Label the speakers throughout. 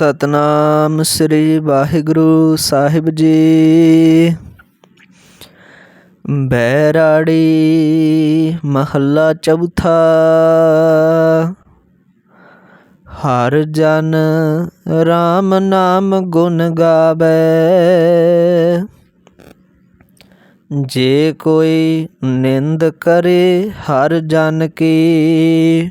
Speaker 1: ਸਤਨਾਮ ਸ੍ਰੀ ਵਾਹਿਗੁਰੂ ਸਾਹਿਬ ਜੀ। ਬੈਰਾੜੀ ਮਹੱਲਾ ਚੌਥਾ। ਹਰ ਜਨ RAM ਨਾਮ ਗੁਣ ਗਾਵੇ। ਜੇ ਕੋਈ ਨਿੰਦ ਕਰੇ ਹਰ ਜਨ ਕੀ।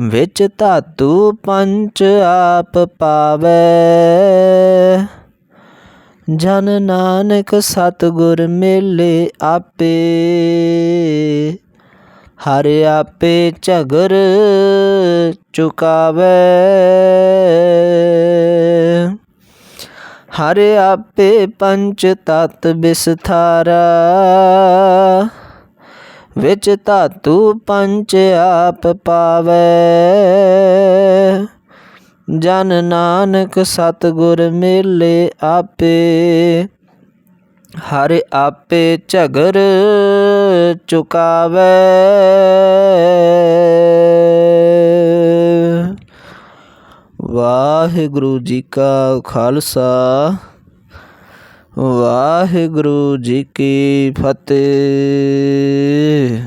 Speaker 1: ਵਿੱਚ ਧਾਤੂ ਪੰਚ ਆਪ ਪਾਵੇ। ਜਨ ਨਾਨਕ ਸਤਿਗੁਰ ਮੇਲੇ ਆਪੇ। ਹਰ ਆਪੇ ਝਗਰ ਚੁਕਾਵੇ। ਹਰ ਆਪੇ ਪੰਚ ਤਤ ਬਿਸਥਾਰਾ। ਵਿੱਚ ਧਾਤੂ ਪੰਚ ਆਪ ਪਾਵੇ। ਜਨ ਨਾਨਕ ਸਤਿਗੁਰ ਮੇਲੇ ਆਪੇ, ਹਰ ਆਪੇ ਝਗਰ ਚੁਕਾਵੇ। ਵਾਹਿਗੁਰੂ ਜੀ ਕਾ ਖਾਲਸਾ। ਵਾਹਿਗੁਰੂ ਜੀ ਕੀ ਫਤਿਹ।